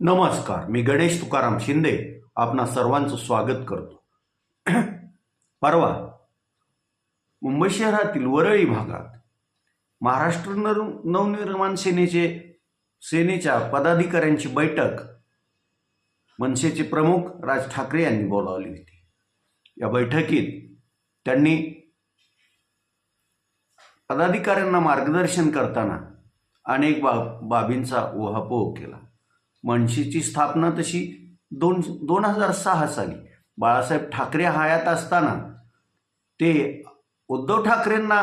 नमस्कार मी गणेश तुकाराम शिंदे आपणा सर्वांचं स्वागत करतो. परवा मुंबई शहरातील वरळी भागात महाराष्ट्र नर नवनिर्माण सेनेचे सेनेच्या पदाधिकाऱ्यांची बैठक मनसेचे प्रमुख राज ठाकरे यांनी बोलावली होती. या बैठकीत त्यांनी पदाधिकाऱ्यांना मार्गदर्शन करताना अनेक बाब बाबींचा उहापोह केला. मनसेची स्थापना तशी दोन दोन हजार सहा साली. बाळासाहेब ठाकरे हयात असताना ते उद्धव ठाकरेंना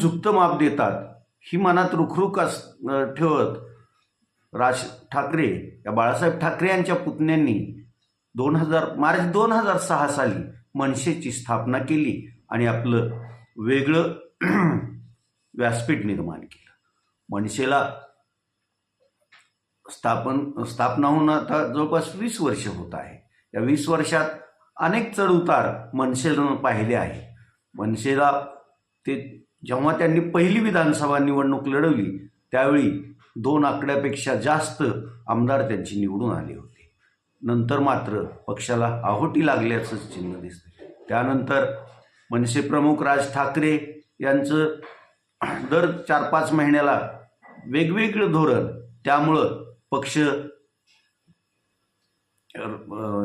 झुकतं माप देतात. ही मनात रुखरुख अस ठेवत राज ठाकरे या बाळासाहेब ठाकरे यांच्या पुतण्यांनी दोन हजार मार्च दोन हजार सहा साली मनसेची स्थापना केली आणि आपलं वेगळं व्यासपीठ निर्माण केलं. मनसेला स्थापन स्थापना होऊन आता जवळपास वीस वर्ष होत आहे. या वीस वर्षात अनेक चढउतार मनसेनं पाहिले आहे. मनसेला ते जेव्हा त्यांनी पहिली विधानसभा निवडणूक लढवली त्यावेळी दोन आकड्यापेक्षा जास्त आमदार त्यांची निवडून आले होते. नंतर मात्र पक्षाला आहोटी लागल्याचं चिन्ह दिसतं त्यानंतर मनसे प्रमुख राज ठाकरे यांचं दर चार पाच महिन्याला वेगवेगळं धोरण त्यामुळं पक्ष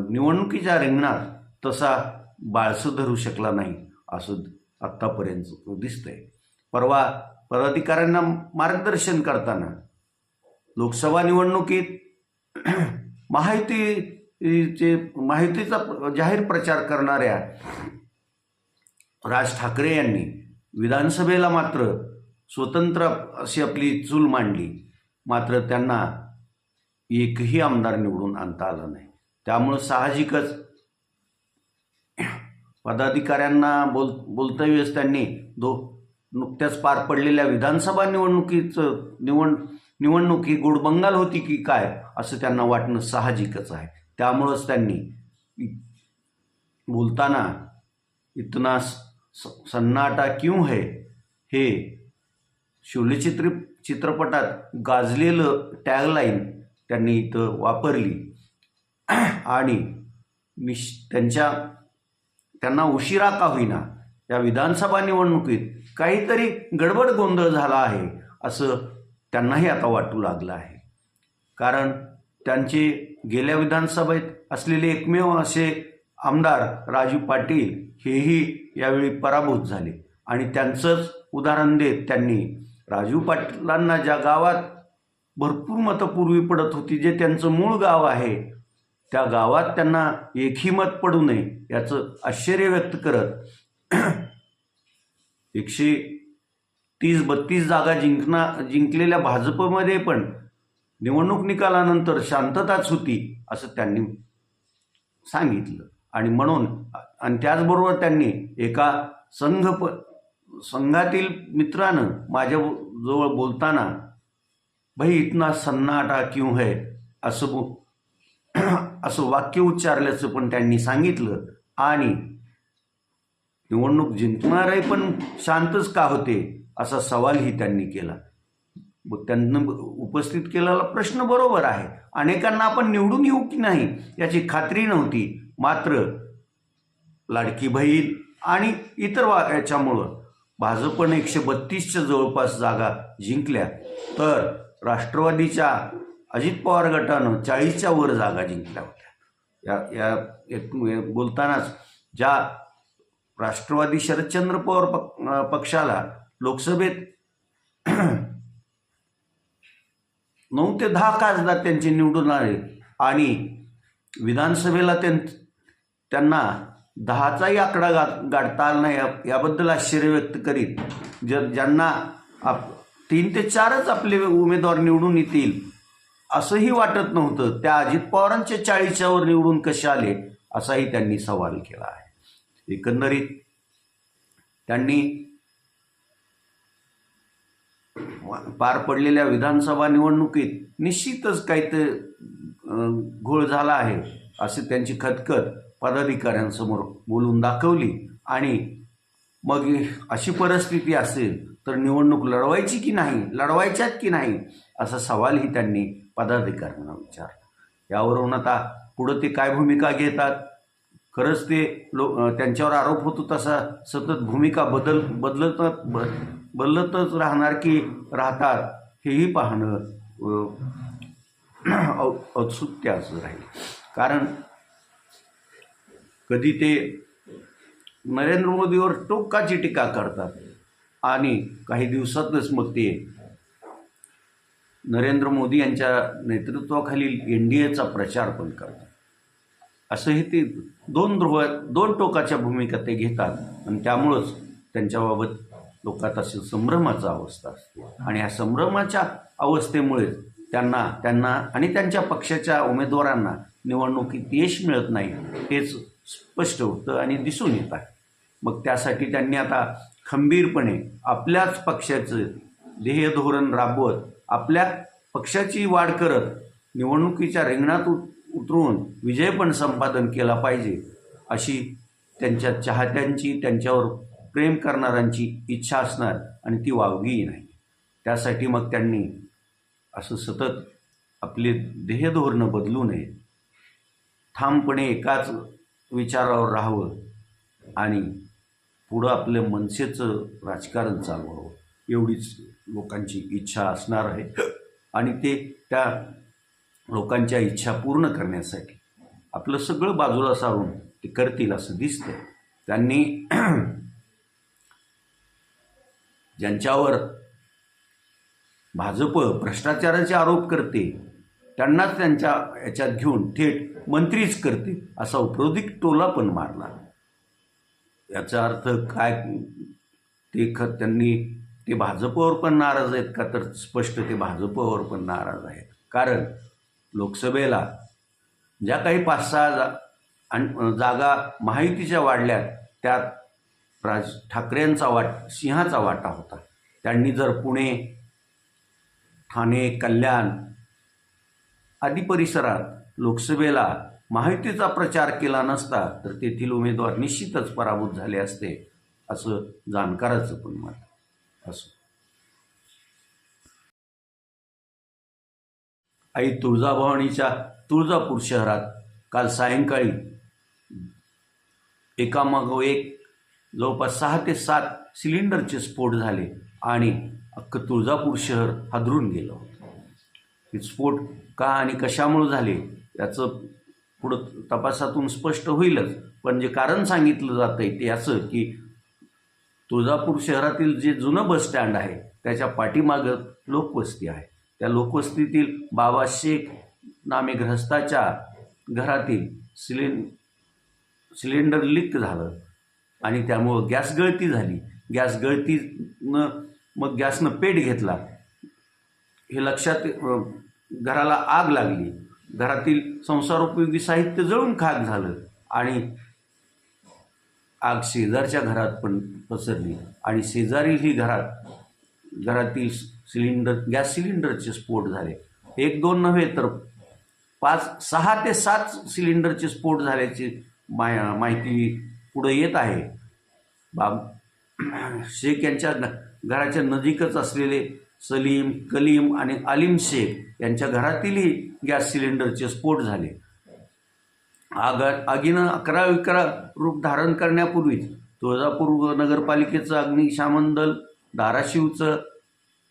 निवडणुकीच्या रिंगणात तसा बाळसं धरू शकला नाही असं आत्तापर्यंत दिसतंय. परवा पदाधिकाऱ्यांना मार्गदर्शन करताना लोकसभा निवडणुकीत माहितीचे माहितीचा जाहीर प्रचार करणाऱ्या राज ठाकरे यांनी विधानसभेला मात्र स्वतंत्र अशी आपली चूल मांडली. मात्र त्यांना एकही आमदार निवडून आणता आला नाही. त्यामुळं साहजिकच पदाधिकाऱ्यांना बोल बोलता वेळेस त्यांनी. दो नुकत्याच पार पडलेल्या विधानसभा निवडणुकीचं निवड निवडणूक ही होती की काय असं त्यांना वाटणं साहजिकच आहे. त्यामुळंच त्यांनी बोलताना इतना स- स- सन्नाटा क्यों है? हे शोलेचित्र चित्रपटात गाजलेलं टॅगलाईन त्यांनी इथं वापरली. आणि निश त्यांच्या त्यांना उशिरा का होईना या विधानसभा निवडणुकीत काहीतरी गडबड गोंधळ झाला आहे असं त्यांनाही आता वाटू लागलं आहे. कारण त्यांचे गेल्या विधानसभेत असलेले एकमेव असे आमदार राजू पाटील हेही यावेळी पराभूत झाले. आणि त्यांचंच उदाहरण देत त्यांनी राजू पाटलांना ज्या गावात भरपूर मतं पूर्वी पडत होती. जे त्यांचं मूळ गाव आहे त्या गावात त्यांना एकही मत पडू नये याचं आश्चर्य व्यक्त करत एकशे तीस बत्तीस जागा जिंकना जिंकलेल्या भाजपमध्ये पण निवडणूक निकालानंतर शांतताच होती असं त्यांनी सांगितलं. आणि म्हणून आणि त्याचबरोबर त्यांनी एका संघ प संघातील मित्रानं माझ्या जवळ बोलताना भाई इतना सन्नाटा क्यों है? असं असं वाक्य उच्चारल्याचं पण त्यांनी सांगितलं. आणि निवडणूक जिंकणार आहे पण शांतच का होते असा सवालही त्यांनी केला. मग त्यांना उपस्थित केलेला प्रश्न बरोबर आहे. अनेकांना आपण निवडून येऊ की नाही याची खात्री नव्हती. मात्र लाडकी बहीण आणि इतर वा याच्यामुळं भाजपनं एकशे बत्तीसच्या जवळपास जागा जिंकल्या. तर राष्ट्रवादीच्या अजित पवार गटानं चाळीसच्या वर जागा जिंकल्या होत्या. या या एक बोलतानाच ज्या राष्ट्रवादी शरदचंद्र पवार पक पक्षाला लोकसभेत नऊ ते दहा खासदार त्यांचे निवडून आले आणि विधानसभेला त्यां त्यांना दहाचाही आकडा गा गाठता आला नाही याबद्दल आश्चर्य व्यक्त करीत जर ज्यांना आप तीन ते चारच आपले उमेदवार निवडून येतील. असंही वाटत नव्हतं. त्या अजित पवारांच्या चाळीच्यावर निवडून कसे आले असाही त्यांनी सवाल केला आहे. एकंदरीत त्यांनी पार पडलेल्या विधानसभा निवडणुकीत निश्चितच काही ते घोळ झाला आहे असे त्यांची खतखत पदाधिकाऱ्यांसमोर बोलून दाखवली. आणि मग अशी परिस्थिती असेल तर निवडणूक लढवायची की नाही लढवायच्यात की नाही असा सवालही त्यांनी पदाधिकाऱ्यांना विचार यावरून आता पुढं ते काय भूमिका घेतात? खरंच ते लो त्यांच्यावर आरोप होतो तसा सतत भूमिका बदल बदलत ब बदलतच राहणार की राहतात हेही पाहणं औत्सुक्य असं राहील. कारण कधी ते नरेंद्र मोदीवर टोकाची टीका करतात आणि काही दिवसातच मग ते नरेंद्र मोदी यांच्या नेतृत्वाखालील एन डी एचा प्रचार पण करतात. असंही ते दोन ध्रुव दोन टोकाच्या भूमिका ते घेतात आणि त्यामुळंच त्यांच्याबाबत लोकात अशी संभ्रमाचा अवस्था असते. आणि ह्या संभ्रमाच्या अवस्थेमुळे त्यांना त्यांना आणि त्यांच्या पक्षाच्या उमेदवारांना निवडणुकीत यश मिळत नाही हेच स्पष्ट होतं आणि दिसून येत आहे. मग त्यासाठी त्यांनी आता खंबीरपणे आपल्याच पक्षाचं ध्येय धोरण राबवत आपल्या पक्षाची वाढ करत निवडणुकीच्या रिंगणात उत उतरून विजय पण संपादन केला पाहिजे अशी त्यांच्या चाहत्यांची त्यांच्यावर प्रेम करणाऱ्यांची इच्छा असणार आणि ती वावगीही नाही. त्यासाठी मग त्यांनी असं सतत आपले ध्येयधोरणं बदलू नये. ठामपणे एकाच विचारावर राहावं आणि पुढं आपलं मनसेचं राजकारण चालवावं एवढीच लोकांची इच्छा असणार आहे. आणि ते त्या लोकांच्या इच्छा पूर्ण करण्यासाठी आपलं सगळं बाजूला सारून ते करतील असं दिसतंय. त्यांनी ज्यांच्यावर भाजप भ्रष्टाचाराचे आरोप करते त्यांनाच त्यांच्या याच्यात घेऊन थेट मंत्रीच करते असा उपरोधिक टोला पण मारला. याचा अर्थ काय? ते ख त्यांनी ते भाजपवर पण नाराज आहेत का? तर स्पष्ट ते भाजपवर पण नाराज आहेत. कारण लोकसभेला ज्या काही पाच सहा जा जागा माहितीच्या वाढल्यात त्यात राज ठाकरेंचा वाट सिंहाचा वाटा होता. त्यांनी जर पुणे ठाणे कल्याण आदी परिसरात लोकसभेला माहितीचा प्रचार केला नसता तर तेथील उमेदवार निश्चितच पराभूत झाले असते असं जाणकाराचं पण मत असं. आई तुळजाभवानीच्या तुळजापूर शहरात काल सायंकाळी एकामागो एक जवळपास सहा ते सात सिलेंडरचे स्फोट झाले आणि अख्खं तुळजापूर शहर हादरून गेलं होतं. हे स्फोट का आणि कशामुळे झाले याचं पुढं तपासातून स्पष्ट होईलच. पण जे कारण सांगितलं जातं आहे ते असं की तुळजापूर शहरातील जे जुनं बस स्टँड आहे त्याच्या पाठीमागं लोकवस्ती आहे. त्या लोकवस्तीतील बाबा शेख नामे ग्रहस्थाच्या घरातील सिलें सिलेंडर लीक झालं आणि त्यामुळं गॅस गळती झाली. गॅस गळतीनं मग गॅसनं पेट घेतला. हे लक्षात घराला आग लागली. घरातील संसारोपयोगी साहित्य जळून खाक झालं आणि आग शेजारच्या घरात पण पसरली. आणि शेजारीही घरात घरातील सिलेंडर गॅस सिलेंडरचे स्फोट झाले. एक दोन नव्हे तर पाच सहा ते सात सिलेंडरचे स्फोट झाल्याची माय माहिती पुढं येत आहे. बाब शेख यांच्या न- घराच्या नजीकच असलेले सलीम कलीम आणि अलीम शेख यांच्या घरातीलही गॅस सिलेंडरचे स्फोट झाले. आग आगीनं अकरा विकरा रूप धारण करण्यापूर्वीच तुळजापूर नगरपालिकेचं अग्निशामन दल धाराशिवचं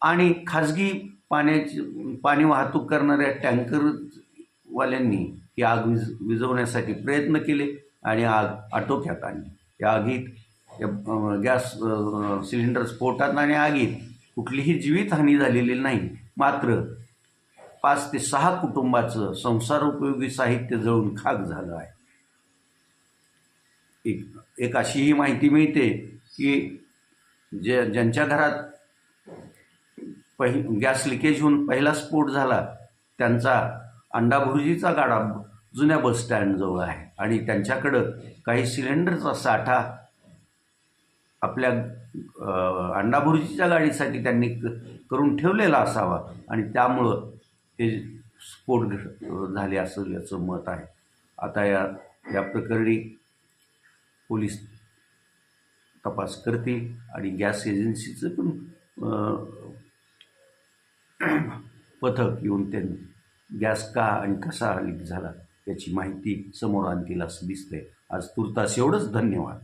आणि खाजगी पाण्याची पाणी वाहतूक करणाऱ्या टँकरवाल्यांनी ही आग विज विझवण्यासाठी प्रयत्न केले आणि आग आटोक्यात आणली. या आगीत या गॅस सिलेंडर स्फोटात आणि आगीत कुठलीही जीवितहानी झालेली नाही. मात्र पाच ते सहा कुटुंबाचं संसारोपयोगी साहित्य जळून खाक झालं आहे. एक एक अशीही माहिती मिळते की जे ज्यांच्या घरात पहि गॅस लिकेज होऊन पहिला स्फोट झाला त्यांचा अंडाभुर्जीचा गाडा जुन्या बस स्टँडजवळ आहे आणि त्यांच्याकडं काही सिलेंडरचा साठा आपल्या अंडाभुर्जीच्या गाडीसाठी त्यांनी क- करून ठेवलेला असावा आणि त्यामुळं हे स्फोट घ- झाले असं याचं मत आहे. आता या या प्रकरणी पोलीस तपास करतील आणि गॅस एजन्सीचं पण पथक येऊन त्यांनी गॅस का आणि कसा लीक झाला याची माहिती समोर आणतील असं दिसतंय. आज तुर्तास एवढंच. धन्यवाद.